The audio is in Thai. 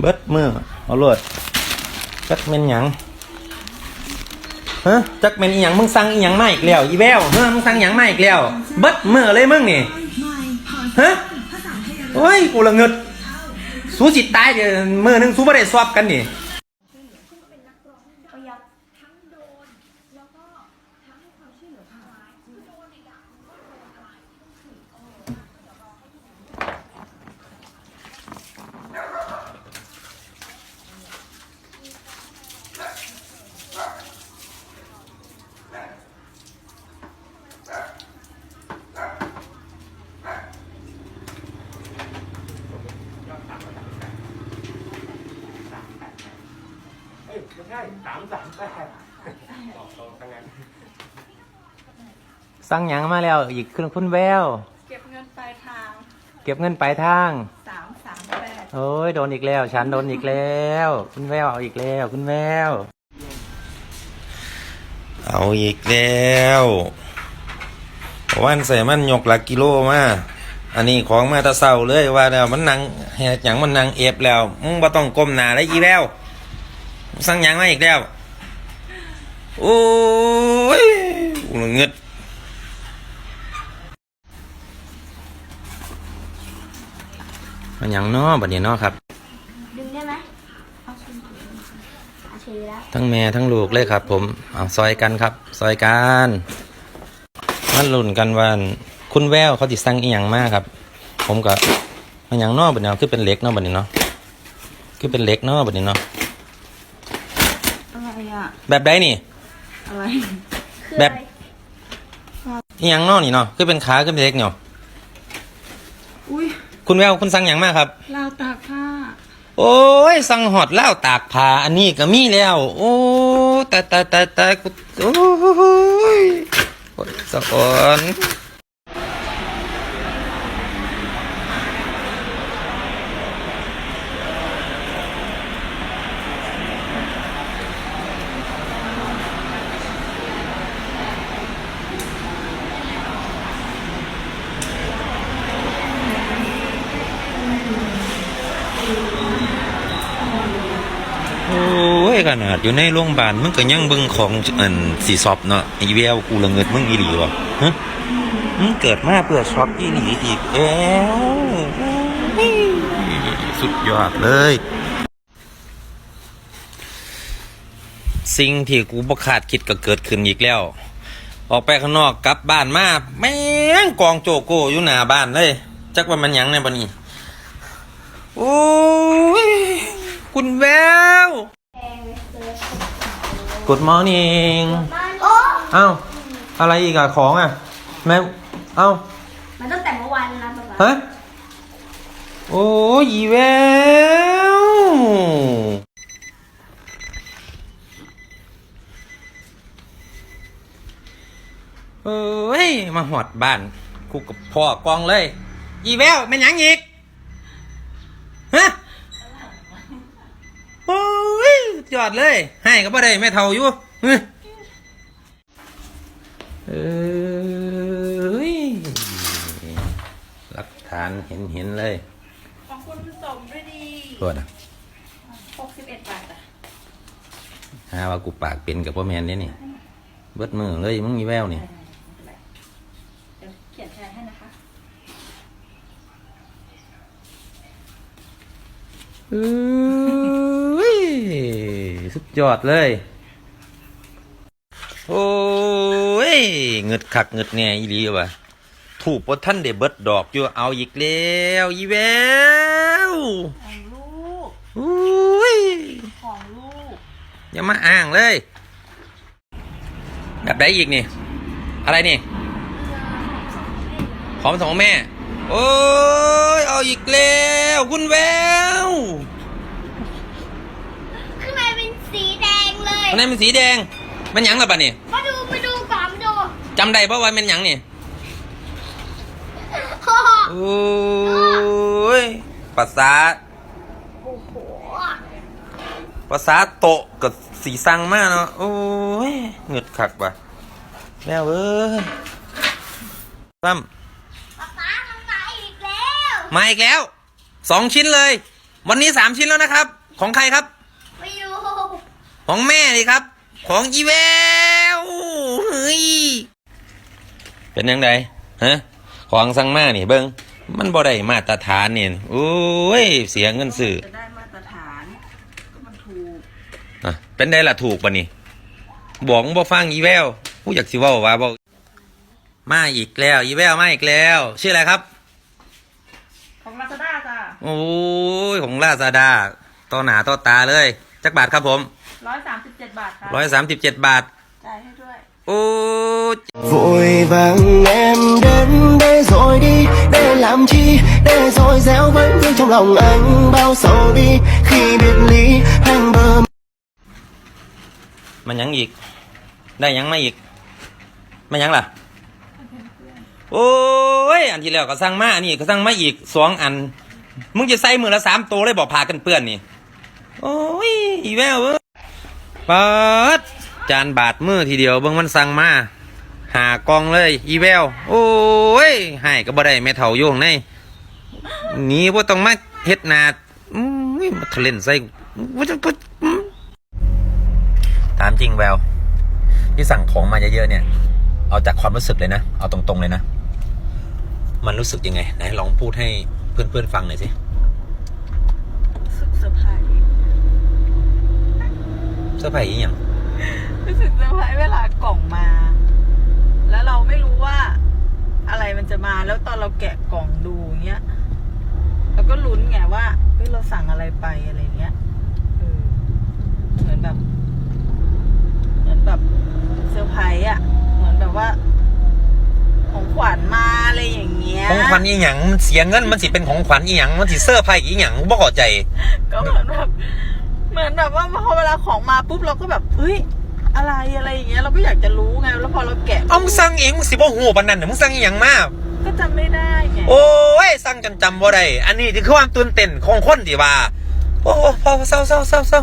เบิดมือเอาลวดจักเมนหยังฮะจักเมนอีหยังมึงสั่งอีหยังมาอีกแล้วอีแววเฮ้มึงสั่งหยังมาอีกแล้ว เบิดมือเลยมึงนี่ฮะโอ้ยกูละเงิดสู้จิตตายเดี๋ยวมือหนึงสู้ไม่ได้สอบกันนี่ สั่งหยังมาแล้วอีกคุณคุณแวว เก็บเงินปลายทางเก็บเงินปลายทาง สามสามแปดโอ้ยโดนอีกแล้ว ฉันโดนอีกแล้ว คุณแววเอาอีกแล้ว คุณแววเอาอีกแล้ววันใส่มันยกหลักกิโลมา อันนี้ของมาแตะเศร้าเลยว่าแล้วมันนังเฮ็ดหยังมันนังเอฟแล้วมึงบ่ต้องก้มหน้าได้อีแวว สั่งหยังมาอีกแล้ว โอ้ยกูละเงึดมันหยังเนาะบัดนี้เนาะครับ ดึงได้ไหมเอาชิมเอาชีแล้วทั้งแม่ทั้งลูกเลยครับ ผมเอาซอยกันครับ ซอยกันมันลุ้นกันว่าคุณแววเขาติสั่งอีหยังมากครับ ผมก็มันหยังเนอกบัดนี้เนาะคือเป็นเหล็กเนาะบัดนี้เนาะคือเป็นเหล็กเนาะบัดนี้เนาะอะไรอะ แบบใดนี่ อะไรคือแบอะบไรอีหยังเนอนี่เนาะคือเป็นขาคือเป็นเหล็กเนาะอุ้ยคุณแววคุณสั่งหยังมากครับราวตากผ้า โอ้ยสั่งหอดเหล้าตากผ้าอันนี้ก็มีแล้ว โอ้แต่แต่แต่แต่กูโอ้ยโอ้ยสะอ่อน โอ้ย ขนาดอยู่ในโรงพยาบาลมึงก็ยังเบิ่งของอันสีสอบเนาะอีแววกูละเงิดมึงอีหลีวะฮะมึงเกิดมาเพื่อช็อปอีหลีอีกแล้วสุดยอดเลย สิ่งที่กูบ่คาดคิดก็เกิดขึ้นอีกแล้ว ออกไปข้างนอกกลับบ้านมาแม่งกองโจโกอยู่หน้าบ้านเลยจักว่ามันยังในบันนี้ โอ้ย คุณแวว Good morning โอ้เอ้าอะไรอีกอะของอะแม่เอ้ามันตั้งแต่เมื่อวานแล้วนะป๊าป๊าฮะโอ้ยอีแววเอ้ยมาหอดบ้าน กูกับพ่อกองเลย อีแววเป็นหยังอีกฮะ โอ้ ยสุดยอดเลย ให้ก็บ่ได้แม่เท่าอยู่เฮ้ยเอ้ยหลักฐานเห็นเห็นเลย ของคุณสมด้วยดีตัวนะหกสิบเอ็ดบาทอะหาว่ากูปากเป็นกับพ่อแมนเนี่ยนี่ เบิดมือเลยมึงมีแววนี่เดี๋ยวเขียนแทนให้นะคะเอ้ยสุด ยอดเลย โอ้ยเงึดคักเงึดแหน่อีหลีว่ะถูกพอท่านเดเบิดดอกอยู่เอาอีกแล้วอีแววของลูกอุ้ยของลูกอย่ามาอ้างเลย แบบไหนอีกนี่ อะไรนี่ของสองแม่ โอ้ยเอาอีกแล้ว คุณแวว ข้างในเป็นสีแดงเลย อันนั้นเป็นสีแดง มันหยังละปะนี่มาดูมาดูก่อนมาดูจำได้เพราะว่ามันหยังนี่ฮ่าโอ้ยภาษาโอ้โหภาษาโตะกับสีสังมากเนาะโอ้ยเหงึดขักว่ะแล้วเอ้ยซ้ำป๊าป๊าทำมาอีกแล้วมาอีกแล้วสองชิ้นเลย วันนี้สามชิ้นแล้วนะครับ ของใครครับไปอยู่ ของแม่นี่ครับ ของอีแววเฮ้ยเป็นยังไงฮะของสั่งมานี่เบิ้งมันบ่ได้มาตรฐานนี่โอ้ยเสียเงินซื้อจะได้มาตรฐานก็มันถูกอะเป็นได้ละถูกปะนี่บอกมึงบ่ฟังอีแววผู้อยากสิเว่าว่าบ่มาอีกแล้ว อีแววมาอีกแล้ว ชื่ออะไรครับ ของลาซาด้าจ้ะโอ้ยของลาซาด้าต่อหนาต่อตาเลย จักบาทครับผม ร้อยสามสิบเจ็ดบาทค่ะร้อยสามสิบเจ็ดบาท จ่ายให้ด้วย โอ้ย Vội vàng em đến đây rồi đi Để làm chi Để rồi réo vẫn như trong lòng anh Bao sầu đi Khi biệt ly hàng bờ มันยังอีก ได้ยังมาอีกไม่ยังล่ะ โอ้ย อันที่แล้วก็สั่งมาอันนี้ก็สั่งมาอีกสองอัน มึงจะใส่มือละสามตัวเลยบอกพากันเปื้อนนี่ โอ้ยอีแววเอ้ย ปัดจานบาดมือทีเดียวเบิ่งมันสั่งมา หากองเลย อีแววโอ้ยให้ก็บ่ได้แม่เฒ่าอยู่ข้างในนี่ว่าต้องมาเฮ็ดนาอุ้ยมาทะเล่นใส่ว่าจะถามจริงแววที่สั่งของมาเยอะๆเนี่ย เอาจากความรู้สึกเลยนะ เอาตรงๆเลยนะ มันรู้สึกยังไงไหนลองพูดให้เพื่อนๆฟังหน่อยสิ รู้สึกเซอร์ไพรส์ เสื้อผ้าอีหยังรู้สึกเซอร์ไพรส์เวลากล่องมา แล้วเราไม่รู้ว่า อะไรมันจะมาแล้วตอนเราแกะกล่องดูเงี้ยเราก็ลุ้นไงว่าเฮ้ยเราสั่งอะไรไปอะไรเงี้ยเออเหมือนแบบ เหมือนแบบเซอร์ไพรส์อะ เหมือนแบบว่า ของขวัญมาอะไรอย่างเงี้ย ของขวัญอีหยังมันเสียเงินมันสิเป็นของขวัญอีหยังมันสิเสื้อผ้าอีหยังบ่เข้าใจ ก็เหมือนแบบเห มือนแบบว่าพอเวลาของมาปุ๊บเราก็แบบเฮ้ยอะไรอะไรอย่างเงี้ยเราก็อยากจะรู้ไงแล้วพอเราแกะเอามึงสั่งเองมึงสิบ่ฮู้ปานนั้นน่ะมึงสั่งอีหยังมาก็จำไม่ได้ไงโอ้ยสั่งจนจำบ่ได้อันนี้คือความตื่นเต้นของคนที่ว่า โอ้พอเศร้าเศร้าเศร้าเศร้า